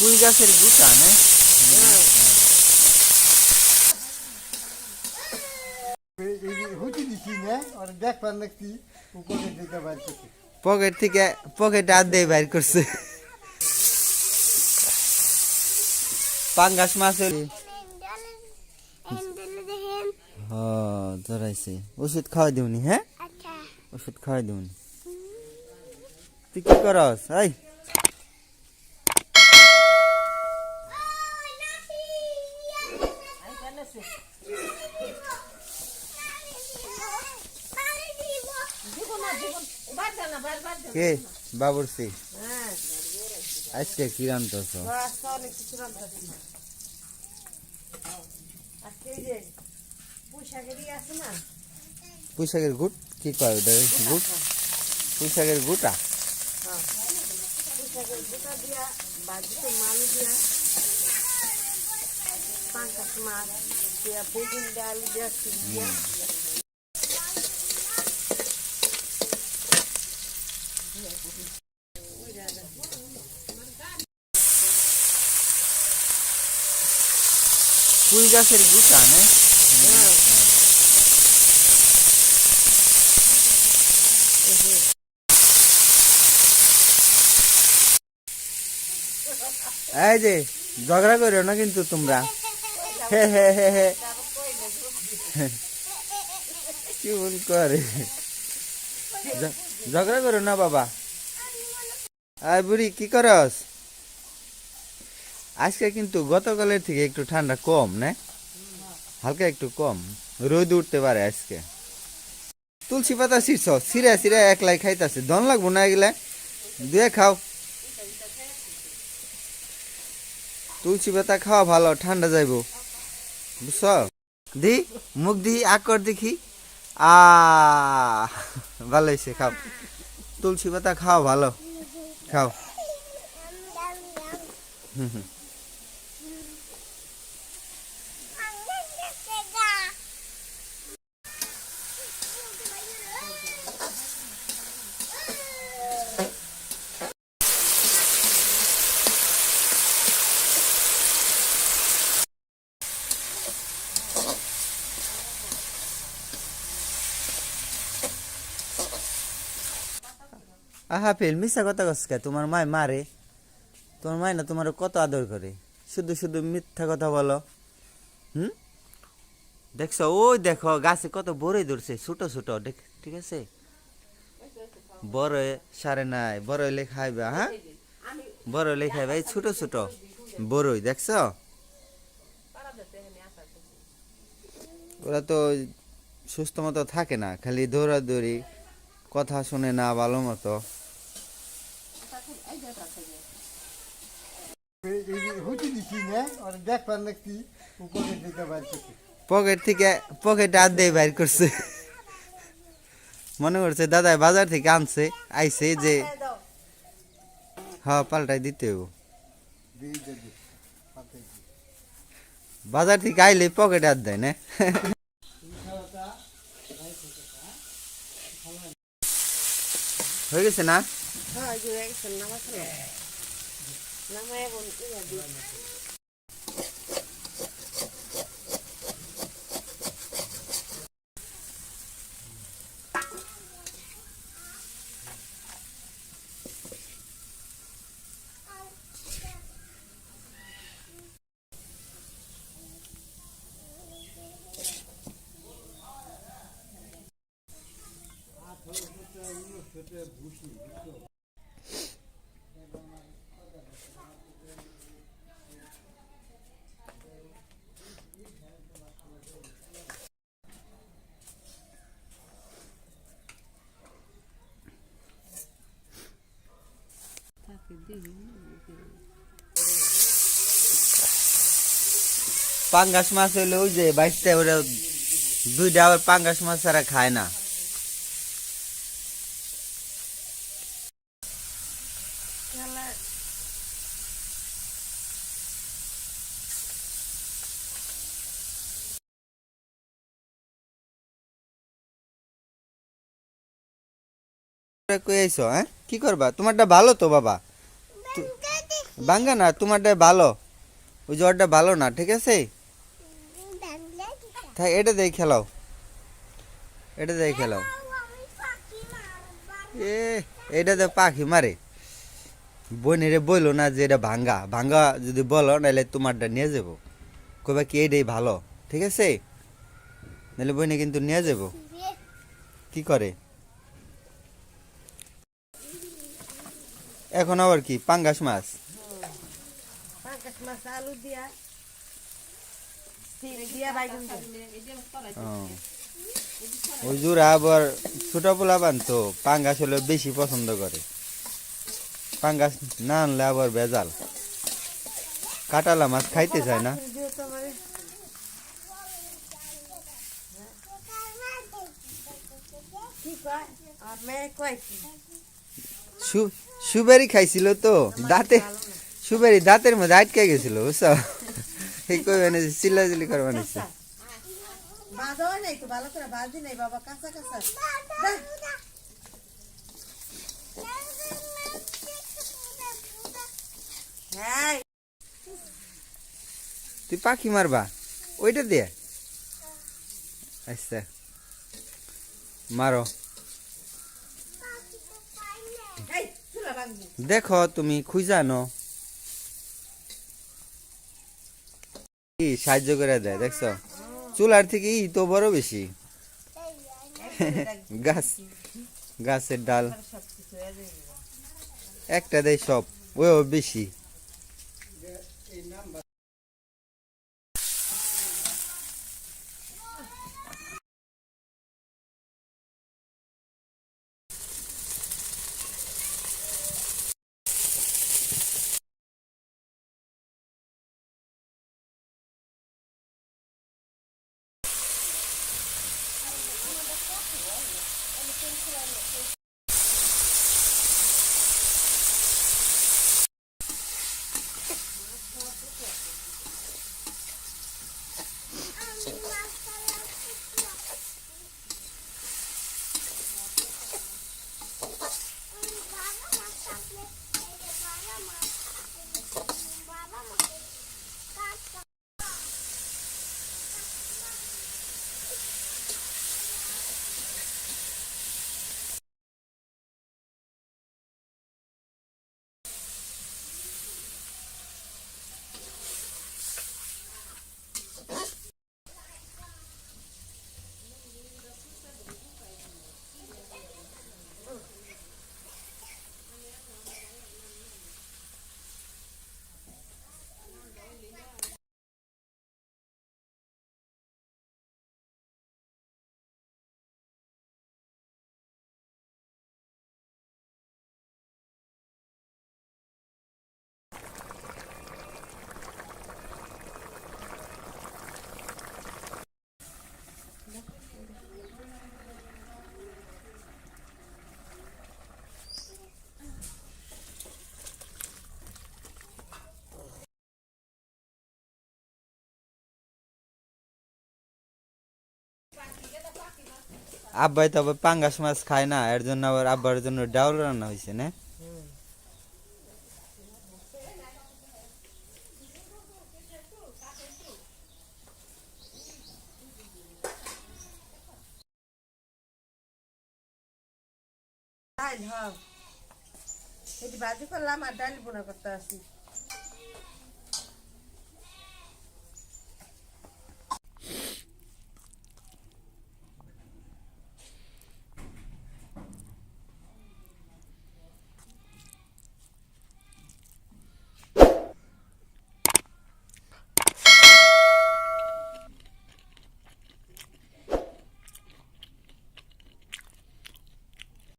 ফুল গাছের গুটা না হুটি দিছি না আর দেখবার নাকি উপরে দিকে বাইর করছি পকেট থেকে পকেটে হাত দিয়ে বাইর করছে পাঙ্গাস মাছ হইলে দেখেন হ ধরাইছে ওষুধ খাওয়াই দিউনি হ্যাঁ আচ্ছা ওষুধ খাওয়াই দিউনি তুই কি করস এই কে? বাবুরসি আজকে কি রান্তাছ পুঁইশাকের গুট কি কয় ওটা? গুট পুঁইশাকের গুটা পুঁই গাছের গুটা না এই যে ঝগড়া করো না কিন্তু তোমরা। হে হে হে হে। কেমন করে? ঝ- ঝগড়া করো না, বাবা। আয় বুড়ি, কি করস? আজকে কিন্তু গতকালের থেকে একটু ঠান্ডা কম, না? হালকা একটু কম। রোদ উঠতে পারে আজকে। তুলসী পাতা শীর্ষ সিরা সিরা একলাই খাইতাছে। দন লাগবো না এগুলা? দিয়ে খাও। তুলসী পাতা খাওয়া ভালো, ঠান্ডা যাইব। বুঝছ? দি, মুখ দি, আকর দেখি। আ ভালো হয়েছে খাও। তুলসী পাতা খাও, ভালো। খাও। হুম হুম। আহা, ফেল মিশা কথা কসকা তোমার মায় মারে। তোমার মায় না তোমার কত আদর করে? শুধু শুধু মিথ্যা কথা বলো। হুম? দেখছ, ওই দেখো, গাছে কত বড়ই ধরছে, ছোট ছোট, দেখ, ঠিক আছে? বড় সারে নাই বড় হইলে খাইবা হ্যাঁ? বড় হইলে খাইবা এই ছোট ছোট, বড়ই, দেখছ? ওরা তো সুস্থ মতো থাকে না, খালি দৌড়াদৌড়ি, কথা শুনে না, ভালো মতো। পকেট থেকে পকেটে হাত দিয়ে বাইর করছে মনে করছে দাদা বাজার থেকে আনছে আইছে যে হ্যাঁ পাল্টাই দিতে হইব দিই যদি হাতে দি। বাজার থেকে আইলে পকেটে হাত দেয় না হয়ে গেছে না হ্যাঁ জুড়ে গেছেন নামাছেন নামায় বলতে যাবি Thank you. পাঙ্গাস মাছ হইলে ওই যে বাইশটা ওরা দুইটা আবার পাঙ্গাস মাছ ছাড়া খায় না। হ্যাঁ? কি করবা? তোমারটা ভালো তো বাবা। ভাঙ্গা না তোমারটা ভালো। ওই জ্বরটা ভালো না, ঠিক আছে? থাক, এটা দিয়ে খেলাও। এটা দিয়ে খেলাও। এ, এটা তো পাখি মারে। বোনেরে বলল না যে এটা ভাঙ্গা। ভাঙ্গা যদি বলো নাহলে তোমারটা নিয়ে যাব। কবে কি এইটাই ভালো, ঠিক আছে? নাহলে বইনে কিন্তু নিয়ে যাব। কি করে? এখন আবার কি? পাঙ্গাস মাছ। মাছ আলু দিয়া জোড়া আবার ছোট পোলা তো পাঙ্গাস হলে বেশি পছন্দ করে। পাঙ্গাস না আনলে আবার বেজাল কাটালা মাছ খাইতে চায় না। সুবেরি খাইছিল তো দাঁতে সুবেরি দাঁতের মধ্যে আটকে গেছিল বুঝছ? এই কই বানিয়েছে চিল্লাচিল্লি করে বানিয়েছে করে তুই পাখি মারবা? ওইটা দিয়ে আচ্ছা। মারো। দেখো তুমি খুঁজানো সাহায্য করে দেয়, দেখছ? চুলার থেকে ই তো বড় বেশি। গাছ, গাছের ডাল। একটা দেয় সব ও বেশি। আব্বাই তো আবার পাঙ্গাস মাছ খায় না, এর জন্য আবার আব্বার জন্য ডাউল রান্না হয়েছে না? ডাল হ্যাঁ। বাজি করলাম আর ডাল বোনা করতে আসি।